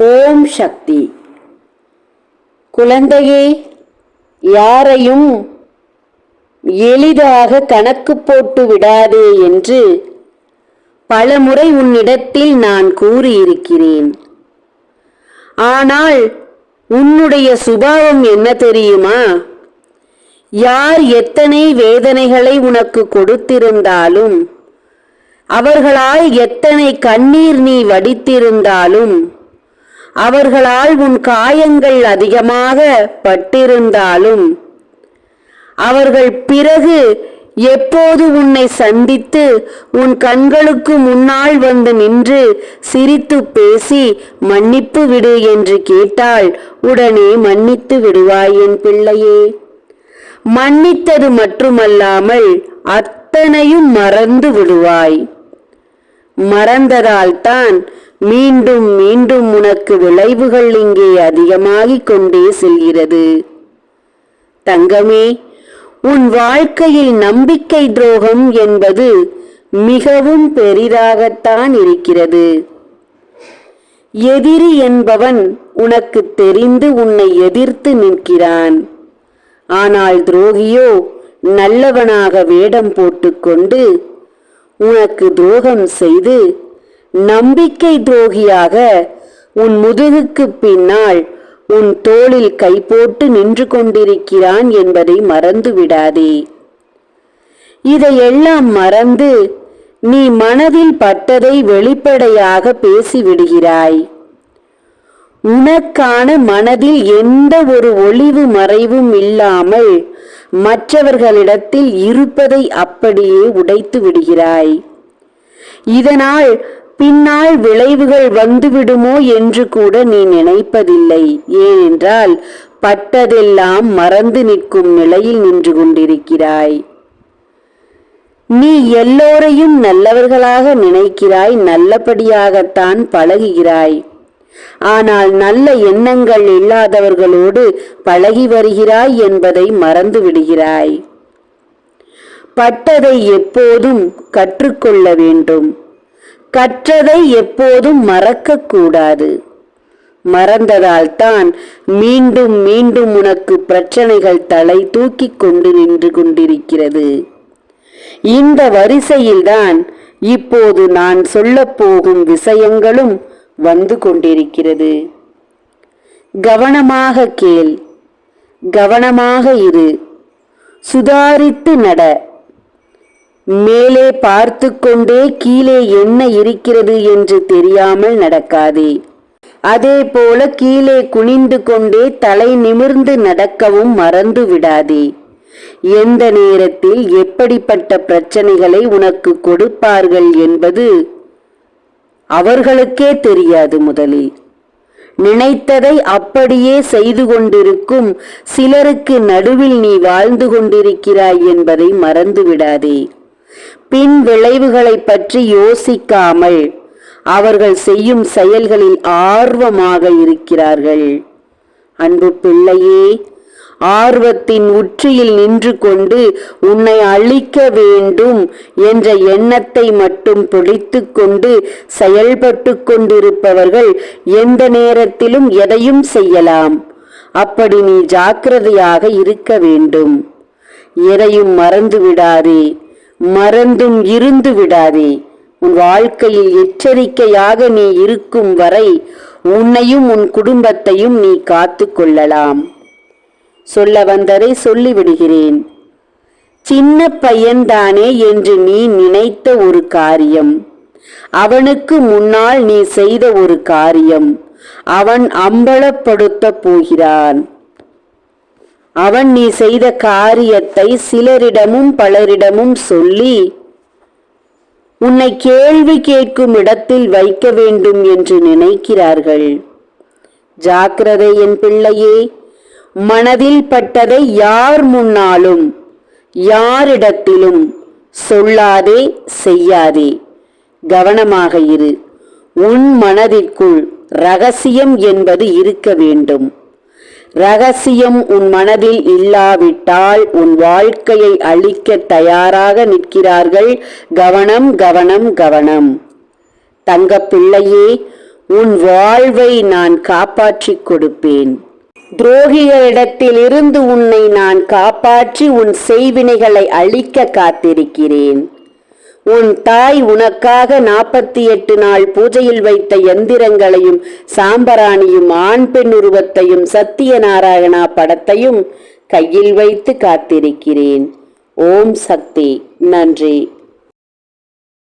ஓம் சக்தி. குழந்தையே யாரையும் எளிதாக கணக்கு போட்டு விடாதே என்று பலமுறை உன்னிடத்தில் நான் கூறியிருக்கிறேன். ஆனால் உன்னுடைய சுபாவம் என்ன தெரியுமா? யார் எத்தனை வேதனைகளை உனக்கு கொடுத்திருந்தாலும் அவர்களால் எத்தனை கண்ணீர் நீ வடித்திருந்தாலும் அவர்களால் உன் காயங்கள் அதிகமாக பட்டிருந்தாலும். அவர்கள் பிறகு எப்போது உன்னை சந்தித்து உன் கண்களுக்கு முன்னால் வந்து நின்று சிரித்து பேசி மன்னிப்பு விடு என்று கேட்டால் உடனே மன்னித்து விடுவாய் என் பிள்ளையே. மன்னித்தது மட்டுமல்லாமல் அத்தனையும் மறந்து விடுவாய். மறந்ததால்தான் மீண்டும் மீண்டும் உனக்கு விளைவுகள் இங்கே அதிகமாகிக் கொண்டே செல்கிறது. தங்கமே உன் வாழ்க்கையில் நம்பிக்கை துரோகம் என்பது மிகவும் பெரிதாகத்தான் இருக்கிறது. எதிரி என்பவன் உனக்கு தெரிந்து உன்னை எதிர்த்து நிற்கிறான். ஆனால் துரோகியோ நல்லவனாக வேடம் போட்டுக்கொண்டு உனக்கு துரோகம் செய்து நம்பிக்கை துரோகியாக உன் முதுகுக்கு பின்னால் உன் தோளில் கை போட்டு நின்று கொண்டிருக்கிறான் என்பதை மறந்து விடாதே. இதையெல்லாம் மறந்து நீ மனதில் பட்டதை வெளிப்படையாக பேசிவிடுகிறாய். உனக்கான மனதில் எந்த ஒரு ஒளிவு மறைவும் இல்லாமல் மற்றவர்களிடத்தில் இருப்பதை அப்படியே உடைத்து விடுகிறாய். இதனால் பின்னால் விளைவுகள் வந்துவிடுமோ என்று கூட நீ நினைப்பதில்லை. ஏனென்றால் பட்டதெல்லாம் மறந்து நிற்கும் நிலையில் நின்று கொண்டிருக்கிறாய். நீ எல்லோரையும் நல்லவர்களாக நினைக்கிறாய் நல்லபடியாகத்தான் பழகுகிறாய். ஆனால் நல்ல எண்ணங்கள் இல்லாதவர்களோடு பழகி வருகிறாய் என்பதை மறந்து விடுகிறாய். பட்டதை எப்போதும் கற்றுக்கொள்ள வேண்டும். கற்றதை எப்போதும் மறக்கக்கூடாது மறந்ததால் தான் மீண்டும் மீண்டும் உனக்கு பிரச்சனைகள் தலை தூக்கி கொண்டு நின்று கொண்டிருக்கிறது. இந்த வரிசையில்தான் இப்போது நான் சொல்லப்போகும் விஷயங்களும் வந்து கொண்டிருக்கிறது. கவனமாக கேள். கவனமாக இரு. சுதாரித்து நட. மேலே பார்த்து கொண்டே கீழே என்ன இருக்கிறது என்று தெரியாமல் நடக்காதே. அதே போல கீழே குனிந்து கொண்டே தலை நிமிர்ந்து நடக்கவும் மறந்து விடாதே. எந்த நேரத்தில் எப்படிப்பட்ட பிரச்சனைகளை உனக்கு கொடுப்பார்கள் என்பது அவர்களுக்கே தெரியாது முதலில் நினைத்ததை அப்படியே செய்து கொண்டிருக்கும் சிலருக்கு நடுவில் நீ வாழ்ந்து கொண்டிருக்கிறாய் என்பதை மறந்து விடாதே. பின் விளைவுகளை பற்றி யோசிக்காமல் அவர்கள் செய்யும் செயல்களில் ஆர்வமாக இருக்கிறார்கள். அன்பு பிள்ளையே ஆர்வத்தின் உச்சியில் நின்று கொண்டு உன்னை அழிக்க வேண்டும் என்ற எண்ணத்தை மட்டும் பிடித்து கொண்டு செயல்பட்டு கொண்டிருப்பவர்கள் எந்த நேரத்திலும் எதையும் செய்யலாம். அப்படி நீ ஜாக்கிரதையாக இருக்க வேண்டும். எதையும் மறந்து விடாதே. மறந்தும் இருந்து விடாதே. உன் வாழ்க்கையில் எச்சரிக்கையாக நீ இருக்கும் வரை உன்னையும் உன் குடும்பத்தையும் நீ காத்து கொள்ளலாம். சொல்ல வந்ததை சொல்லிவிடுகிறேன். சின்ன பையன்தானே என்று நீ நினைத்த ஒரு காரியம். அவனுக்கு முன்னால் நீ செய்த ஒரு காரியம். அவன் அம்பலப்படுத்த போகிறான். அவன் நீ செய்த காரியத்தை சிலரிடமும் பலரிடமும் சொல்லி உன்னை கேள்வி கேட்கும் இடத்தில் வைக்க வேண்டும் என்று நினைக்கிறார்கள். ஜாக்கிரதை என் பிள்ளையே மனதில் பட்டதை யார் முன்னாலும் யாரிடத்திலும் சொல்லாதே செய்யாதே. கவனமாக இரு. உன் மனதிற்குள் ரகசியம் என்பது இருக்க வேண்டும். ரகசியம் உன் மனதில் இல்லாவிட்டால் உன் வாழ்க்கையை அழிக்க தயாராக நிற்கிறார்கள். கவனம் கவனம் கவனம். தங்க பிள்ளையே உன் வாழ்வை நான் காப்பாற்றிக் கொடுப்பேன். துரோகிகளிடத்திலிருந்து உன்னை நான் காப்பாற்றி உன் செய்வினைகளை அழிக்க காத்திருக்கிறேன். உன் தாய் உனக்காக நாற்பத்தி எட்டு நாள் பூஜையில் வைத்த எந்திரங்களையும் சாம்பராணியும் ஆண் பெண் உருவத்தையும் சத்தியநாராயணா படத்தையும் கையில் வைத்து காத்திருக்கிறேன். ஓம் சக்தி. நன்றி.